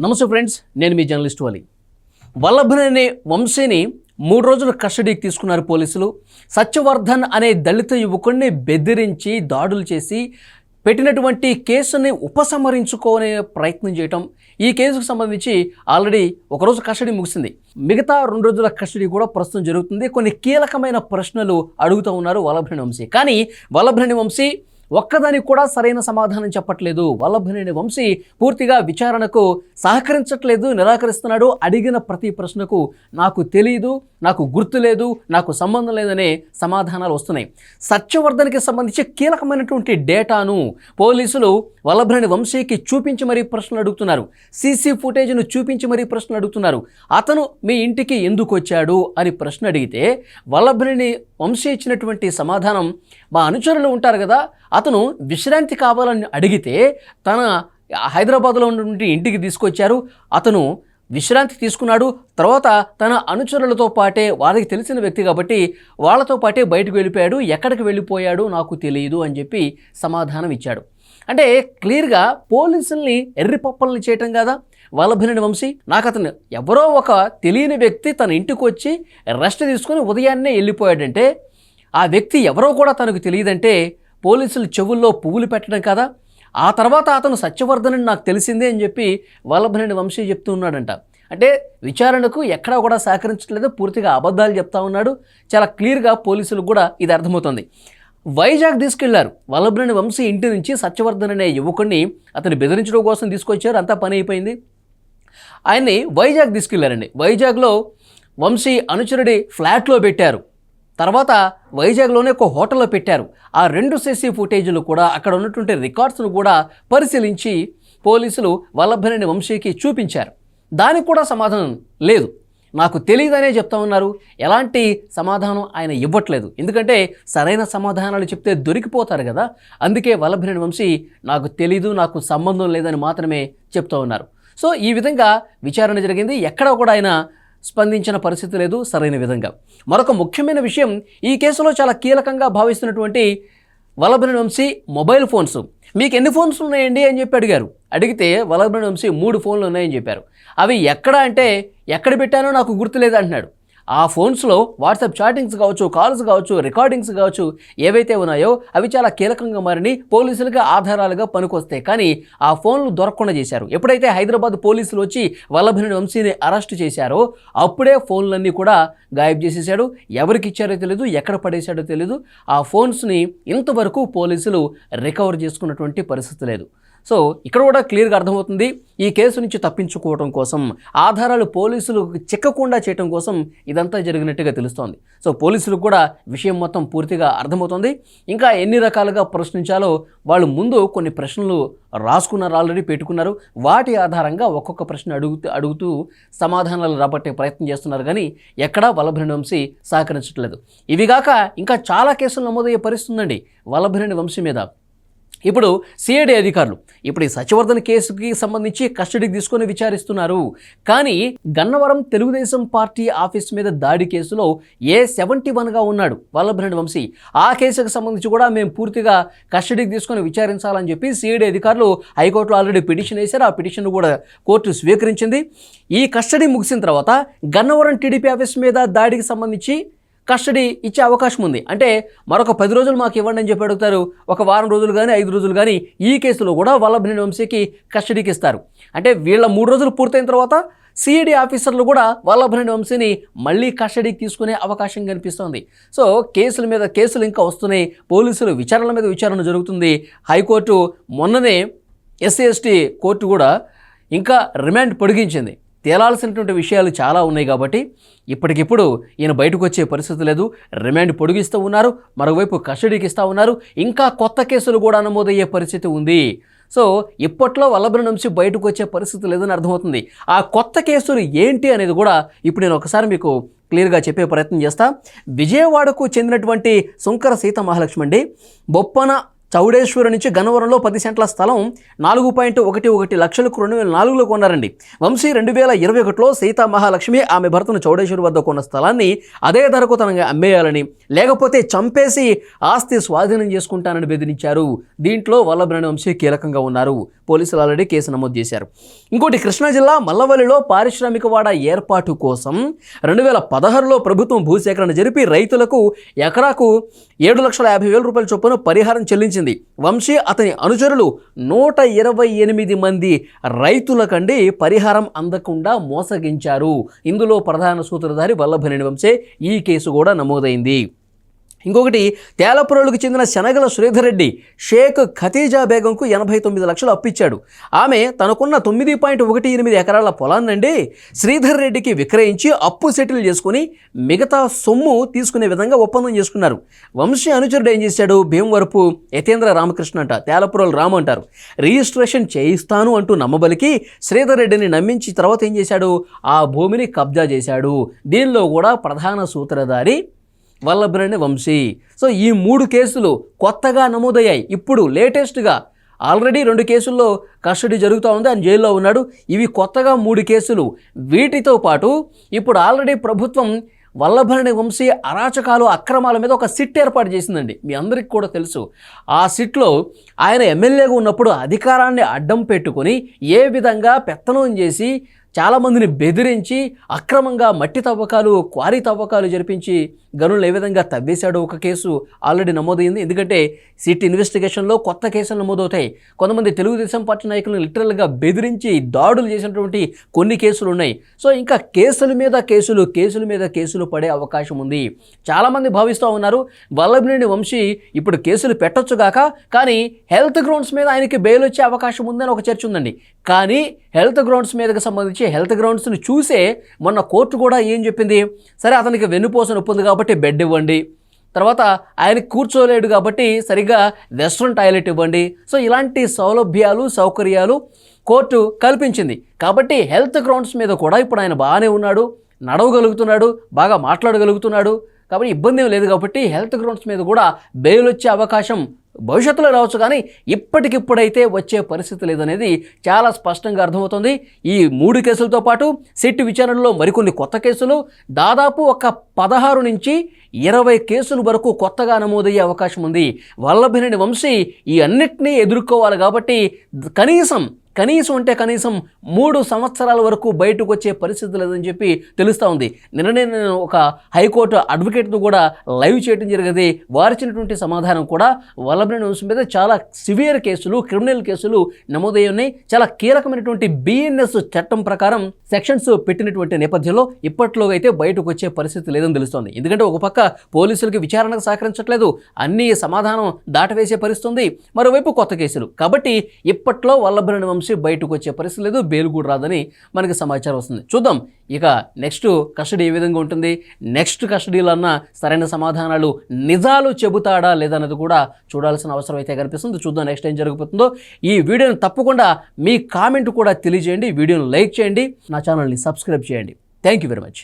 నమస్తే ఫ్రెండ్స్ నేను మీ జర్నలిస్ట్ వాలి. వల్లభన్ అనే వంశీని మూడు రోజులు కస్టడీకి తీసుకున్నారు పోలీసులు. సత్యవర్ధన్ అనే దళిత యువకుడిని బెదిరించి దాడులు చేసి పెట్టినటువంటి కేసుని ఉపసంహరించుకోనే ప్రయత్నం చేయటం. ఈ కేసుకు సంబంధించి ఆల్రెడీ ఒకరోజు కస్టడీ ముగిసింది. మిగతా రెండు రోజుల కస్టడీ కూడా ప్రస్తుతం జరుగుతుంది. కొన్ని కీలకమైన ప్రశ్నలు అడుగుతూ ఉన్నారు వల్లభ్రణి వంశీ. కానీ వల్లభ్రణి వంశీ ఒక్కదానికి కూడా సరైన సమాధానం చెప్పట్లేదు. వల్లభనేని వంశీ పూర్తిగా విచారణకు సహకరించట్లేదు నిరాకరిస్తున్నాడు. అడిగిన ప్రతి ప్రశ్నకు నాకు తెలియదు నాకు గుర్తు లేదు నాకు సంబంధం లేదనే సమాధానాలు వస్తున్నాయి. సత్యవర్ధన్కి సంబంధించి కీలకమైనటువంటి డేటాను పోలీసులు వల్లభనేని వంశీకి చూపించి మరీ ప్రశ్నలు అడుగుతున్నారు. సీసీ ఫుటేజ్ను చూపించి మరీ ప్రశ్నలు అడుగుతున్నారు. అతను మీ ఇంటికి ఎందుకు వచ్చాడు అని ప్రశ్న అడిగితే వల్లభనేని వంశీ ఇచ్చినటువంటి సమాధానం మా అనుచరులు ఉంటారు కదా అతను విశ్రాంతి కావాలని అడిగితే తన హైదరాబాద్లో ఉన్నటువంటి ఇంటికి తీసుకొచ్చారు. అతను విశ్రాంతి తీసుకున్నాడు. తర్వాత తన అనుచరులతో పాటే వాళ్ళకి తెలిసిన వ్యక్తి కాబట్టి వాళ్ళతో పాటే బయటకు వెళ్ళిపోయాడు. ఎక్కడికి వెళ్ళిపోయాడు నాకు తెలియదు అని చెప్పి సమాధానం ఇచ్చాడు. అంటే క్లియర్గా పోలీసుల్ని ఎర్రి పప్పల్ని చేయటం కదా? వల్లభనేని వంశీ నాకు అతను ఎవరో ఒక తెలియని వ్యక్తి తన ఇంటికి వచ్చి రెస్ట్ తీసుకొని ఉదయాన్నే వెళ్ళిపోయాడంటే ఆ వ్యక్తి ఎవరో కూడా తనకు తెలియదంటే పోలీసులు చెవుల్లో పువ్వులు పెట్టడం కదా? ఆ తర్వాత అతను సత్యవర్ధన్ నాకు తెలిసిందే అని చెప్పి వల్లభనేని వంశీ చెప్తూ ఉన్నాడంట. అంటే విచారణకు ఎక్కడా కూడా సహకరించట్లేదు పూర్తిగా అబద్ధాలు చెప్తా ఉన్నాడు. చాలా క్లియర్గా పోలీసులకు కూడా ఇది అర్థమవుతుంది. వైజాగ్ తీసుకెళ్ళారు. వల్లభనేని వంశీ ఇంటి నుంచి సత్యవర్ధన్ అనే యువకుడిని అతను బెదిరించడం కోసం తీసుకొచ్చారు. అంతా పని అయిపోయింది. ఆయన్ని వైజాగ్ తీసుకెళ్ళారండి. వైజాగ్లో వంశీ అనుచరుడి ఫ్లాట్లో పెట్టారు. తర్వాత వైజాగ్లోనే ఒక హోటల్లో పెట్టారు. ఆ రెండు సీసీ ఫుటేజీలు కూడా అక్కడ ఉన్నటువంటి రికార్డ్స్ను కూడా పరిశీలించి పోలీసులు వల్లభనేని వంశీకి చూపించారు. దానికి కూడా సమాధానం లేదు. నాకు తెలియదనే చెప్తా ఉన్నారు. ఎలాంటి సమాధానం ఆయన ఇవ్వట్లేదు. ఎందుకంటే సరైన సమాధానాలు చెప్తే దొరికిపోతారు కదా. అందుకే వల్లభనేని వంశీ నాకు తెలీదు నాకు సంబంధం లేదని మాత్రమే చెప్తూ ఉన్నారు. సో ఈ విధంగా విచారణ జరిగింది. ఎక్కడ కూడా ఆయన స్పందించిన పరిస్థితి లేదు సరైన విధంగా. మరొక ముఖ్యమైన విషయం ఈ కేసులో చాలా కీలకంగా భావిస్తున్నటువంటి వల్లభనేని వంశీ మొబైల్ ఫోన్స్. మీకు ఎన్ని ఫోన్స్ ఉన్నాయండి అని చెప్పి అడిగారు. అడిగితే వల్లభనేని వంశీ మూడు ఫోన్లు ఉన్నాయని చెప్పారు. అవి ఎక్కడ అంటే ఎక్కడ పెట్టానో నాకు గుర్తులేదు అంటున్నాడు ఆ ఫోన్స్లో వాట్సాప్ చాటింగ్స్ కావచ్చు కాల్స్ కావచ్చు రికార్డింగ్స్ కావచ్చు ఏవైతే ఉన్నాయో అవి చాలా కీలకంగా మారిని పోలీసులకు ఆధారాలుగా పనికొస్తాయి. కానీ ఆ ఫోన్లు దొరకకుండా చేశారు. ఎప్పుడైతే హైదరాబాద్ పోలీసులు వచ్చి వల్లభనేని వంశీని అరెస్ట్ చేశారో అప్పుడే ఫోన్లన్నీ కూడా గాయబ్ చేసేసాడు ఎవరికి ఇచ్చారో తెలియదు ఎక్కడ పడేశాడో తెలియదు ఆ ఫోన్స్ని ఇంతవరకు పోలీసులు రికవర్ చేసుకున్నటువంటి పరిస్థితి లేదు. సో ఇక్కడ కూడా క్లియర్గా అర్థమవుతుంది ఈ కేసు నుంచి తప్పించుకోవడం కోసం ఆధారాలు పోలీసులు చిక్కకుండా చేయడం కోసం ఇదంతా జరిగినట్టుగా తెలుస్తోంది. సో పోలీసులకు కూడా విషయం మొత్తం పూర్తిగా అర్థమవుతుంది. ఇంకా ఎన్ని రకాలుగా ప్రశ్నించాలో వాళ్ళు ముందు కొన్ని ప్రశ్నలు రాసుకున్నారు ఆల్రెడీ పెట్టుకున్నారు. వాటి ఆధారంగా ఒక్కొక్క ప్రశ్న అడుగుతూ అడుగుతూ సమాధానాలు రాబట్టే ప్రయత్నం చేస్తున్నారు కానీ ఎక్కడా వల్లభనేని వంశీ సహకరించట్లేదు. ఇవిగాక ఇంకా చాలా కేసులు నమోదయ్యే పరిస్థితుందండి. ఉందండి వంశీ మీద ఇప్పుడు సిఐడి అధికారులు ఇప్పుడు ఈ సత్యవర్ధన్ కేసుకి సంబంధించి కస్టడీకి తీసుకొని విచారిస్తున్నారు. కానీ గన్నవరం తెలుగుదేశం పార్టీ ఆఫీస్ మీద దాడి కేసులో ఏ సెవెంటీ వన్గా ఉన్నాడు వల్లభనేని వంశీ. ఆ కేసుకు సంబంధించి కూడా మేము పూర్తిగా కస్టడీకి తీసుకొని విచారించాలని చెప్పి సిఐడి అధికారులు హైకోర్టులో ఆల్రెడీ పిటిషన్ వేశారు. ఆ పిటిషన్ కూడా కోర్టు స్వీకరించింది. ఈ కస్టడీ ముగిసిన తర్వాత గన్నవరం టీడీపీ ఆఫీస్ మీద దాడికి సంబంధించి కస్టడీ ఇచ్చే అవకాశం ఉంది. అంటే మరొక పది రోజులు మాకు ఇవ్వండి అని చెప్పి అడుగుతారు. ఒక వారం రోజులు కానీ ఐదు రోజులు కానీ ఈ కేసులో కూడా వల్లభనేని వంశీకి కస్టడీకి ఇస్తారు. అంటే వీళ్ళ మూడు రోజులు పూర్తయిన తర్వాత సిఐడి ఆఫీసర్లు కూడా వల్లభనేని వంశీని మళ్ళీ కస్టడీకి తీసుకునే అవకాశం కనిపిస్తోంది. సో కేసుల మీద కేసులు ఇంకా వస్తున్నాయి. పోలీసులు విచారణల మీద విచారణ జరుగుతుంది. హైకోర్టు మొన్ననే ఎస్సీ ఎస్టీ కోర్టు కూడా ఇంకా రిమాండ్ పొడిగించింది. తేలాల్సినటువంటి విషయాలు చాలా ఉన్నాయి కాబట్టి ఇప్పటికిప్పుడు ఈయన బయటకు వచ్చే పరిస్థితి లేదు. రిమాండ్ పొడిగిస్తూ ఉన్నారు. మరోవైపు కస్టడీకి ఇస్తూ ఉన్నారు. ఇంకా కొత్త కేసులు కూడా నమోదయ్యే పరిస్థితి ఉంది. సో ఇప్పట్లో వల్లభన నుంచి బయటకు వచ్చే పరిస్థితి లేదని అర్థమవుతుంది. ఆ కొత్త కేసులు ఏంటి అనేది కూడా ఇప్పుడు నేను ఒకసారి మీకు క్లియర్గా చెప్పే ప్రయత్నం చేస్తా. విజయవాడకు చెందినటువంటి సుంకర సీత మహాలక్ష్మి అండి. బొప్పన చౌడేశ్వరు నుంచి గన్నవరంలో పది సెంట్ల స్థలం నాలుగు పాయింట్ ఒకటి ఒకటి లక్షలకు రెండు వేల నాలుగులో కొన్నారండి. వంశీ రెండు వేల ఇరవై ఒకటిలో సీతా మహాలక్ష్మి ఆమె భర్తను చౌడేశ్వరి వద్ద కొన్న స్థలాన్ని అదే ధరకు తనగా అమ్మేయాలని లేకపోతే చంపేసి ఆస్తి స్వాధీనం చేసుకుంటానని బెదిరించారు. దీంట్లో వల్లభనేని వంశీ కీలకంగా ఉన్నారు. పోలీసులు ఆల్రెడీ కేసు నమోదు చేశారు. ఇంకోటి కృష్ణా జిల్లా మల్లవల్లిలో పారిశ్రామిక వాడ ఏర్పాటు కోసం రెండు వేల పదహారులో ప్రభుత్వం భూసేకరణ జరిపి రైతులకు ఎకరాకు ఏడు లక్షల యాభై వేల రూపాయల చొప్పున పరిహారం చెల్లించింది. వంశీ అతని అనుచరులు నూట ఇరవై ఎనిమిది మంది రైతులకండి పరిహారం అందకుండా మోసగించారు. ఇందులో ప్రధాన సూత్రధారి వల్లభనేని వంశే ఈ కేసు కూడా నమోదైంది. ఇంకొకటి తేలపురలకు చెందిన శనగల శ్రీధర్ రెడ్డి షేక్ ఖతీజా బేగంకు ఎనభై తొమ్మిది లక్షలు అప్పిచ్చాడు. ఆమె తనకున్న తొమ్మిది పాయింట్ ఒకటి ఎనిమిది ఎకరాల పొలాన్నండి శ్రీధర్ రెడ్డికి విక్రయించి అప్పు సెటిల్ చేసుకుని మిగతా సొమ్ము తీసుకునే విధంగా ఒప్పందం చేసుకున్నారు. వంశీ అనుచరుడు ఏం చేశాడు? భీమవరపు యతేంద్ర రామకృష్ణ అంట తేలపురలు రాము అంటారు. రిజిస్ట్రేషన్ చేయిస్తాను అంటూ నమ్మబలికి శ్రీధర్ రెడ్డిని నమ్మించి తర్వాత ఏం చేశాడు? ఆ భూమిని కబ్జా చేశాడు. దీనిలో కూడా ప్రధాన సూత్రధారి వల్లభనేని వంశీ. సో ఈ మూడు కేసులు కొత్తగా నమోదయ్యాయి. ఇప్పుడు లేటెస్ట్గా ఆల్రెడీ రెండు కేసుల్లో కస్టడీ జరుగుతూ ఉంది. ఆయన జైల్లో ఉన్నాడు. ఇవి కొత్తగా మూడు కేసులు. వీటితో పాటు ఇప్పుడు ఆల్రెడీ ప్రభుత్వం వల్లభరణి వంశీ అరాచకాలు అక్రమాల మీద ఒక సిట్ ఏర్పాటు చేసిందండి. మీ అందరికీ కూడా తెలుసు. ఆ సిట్లో ఆయన ఎమ్మెల్యేగా ఉన్నప్పుడు అధికారాన్ని అడ్డం పెట్టుకొని ఏ విధంగా పెత్తనం చేసి చాలామందిని బెదిరించి అక్రమంగా మట్టి తవ్వకాలు క్వారీ తవ్వకాలు జరిపించి గనులు ఏ విధంగా తవ్వేశాడో ఒక కేసు ఆల్రెడీ నమోదైంది. ఎందుకంటే సిటీ ఇన్వెస్టిగేషన్లో కొత్త కేసులు నమోదవుతాయి. కొంతమంది తెలుగుదేశం పార్టీ నాయకులను లిటరల్గా బెదిరించి దాడులు చేసినటువంటి కొన్ని కేసులు ఉన్నాయి. సో ఇంకా కేసుల మీద కేసులు కేసుల మీద కేసులు పడే అవకాశం ఉంది. చాలామంది భావిస్తూ ఉన్నారు. వల్లభనేని వంశీ ఇప్పుడు కేసులు పెట్టొచ్చుగాక కానీ హెల్త్ గ్రౌండ్స్ మీద ఆయనకి బెయిల్ వచ్చే అవకాశం ఉందని ఒక చర్చ ఉందండి. కానీ హెల్త్ గ్రౌండ్స్ మీదకి సంబంధించి హెల్త్ గ్రౌండ్స్ని చూసే మొన్న కోర్టు కూడా ఏం చెప్పింది? సరే అతనికి వెన్నుపోస నొప్పి ఉంది కాబట్టి బెడ్ ఇవ్వండి. తర్వాత ఆయన కూర్చోలేడు కాబట్టి సరిగ్గా వెస్ట్రన్ టాయిలెట్ ఇవ్వండి. సో ఇలాంటి సౌలభ్యాలు సౌకర్యాలు కోర్టు కల్పించింది. కాబట్టి హెల్త్ గ్రౌండ్స్ మీద కూడా ఇప్పుడు ఆయన బాగానే ఉన్నాడు. నడవగలుగుతున్నాడు బాగా మాట్లాడగలుగుతున్నాడు. కాబట్టి ఇబ్బంది ఏం లేదు కాబట్టి హెల్త్ గ్రౌండ్స్ మీద కూడా బెయిల్ వచ్చే అవకాశం భవిష్యత్తులో రావచ్చు కానీ ఇప్పటికిప్పుడైతే వచ్చే పరిస్థితి లేదనేది చాలా స్పష్టంగా అర్థమవుతుంది. ఈ మూడు కేసులతో పాటు సిట్ విచారణలో మరికొన్ని కొత్త కేసులు. దాదాపు ఒక పదహారు నుంచి ఇరవై కేసుల వరకు కొత్తగా నమోదయ్యే అవకాశం ఉంది. వల్లభనేని వంశీ ఈ అన్నిటినీ ఎదుర్కోవాలి కాబట్టి కనీసం కనీసం అంటే కనీసం మూడు సంవత్సరాల వరకు బయటకు వచ్చే పరిస్థితి లేదని చెప్పి తెలుస్తూ ఉంది. నిన్ననే నేను ఒక హైకోర్టు అడ్వకేట్ను కూడా లైవ్ చేయడం జరిగింది. వారిచ్చినటువంటి సమాధానం కూడా వల్లభనేని వంశం మీద చాలా సివియర్ కేసులు క్రిమినల్ కేసులు నమోదై ఉన్నాయి చాలా కీలకమైనటువంటి బిఎన్ఎస్ చట్టం ప్రకారం సెక్షన్స్ పెట్టినటువంటి నేపథ్యంలో ఇప్పట్లో అయితే బయటకు వచ్చే పరిస్థితి లేదని తెలుస్తోంది. ఎందుకంటే ఒక పక్క పోలీసులకి విచారణకు సహకరించట్లేదు. అన్ని సమాధానం దాటవేసే పరిస్థితుంది. మరోవైపు కొత్త కేసులు. కాబట్టి ఇప్పట్లో వల్లభనేని వంశీ బయటకు వచ్చే పరిస్థితి లేదు. బెయిల్ కూడా రాదని మనకి సమాచారం వస్తుంది. చూద్దాం. ఇక నెక్స్ట్ కస్టడీ ఏ విధంగా ఉంటుంది? నెక్స్ట్ కస్టడీలో అన్న సరైన సమాధానాలు నిజాలు చెబుతాడా లేదన్నది కూడా చూడాల్సిన అవసరం అయితే కనిపిస్తుంది. చూద్దాం నెక్స్ట్ ఏం జరిగిపోతుందో ఈ వీడియోని తప్పకుండా మీ కామెంట్ కూడా తెలియజేయండి. వీడియోని లైక్ చేయండి. నా ఛానల్ని సబ్స్క్రైబ్ చేయండి. Thank you very much.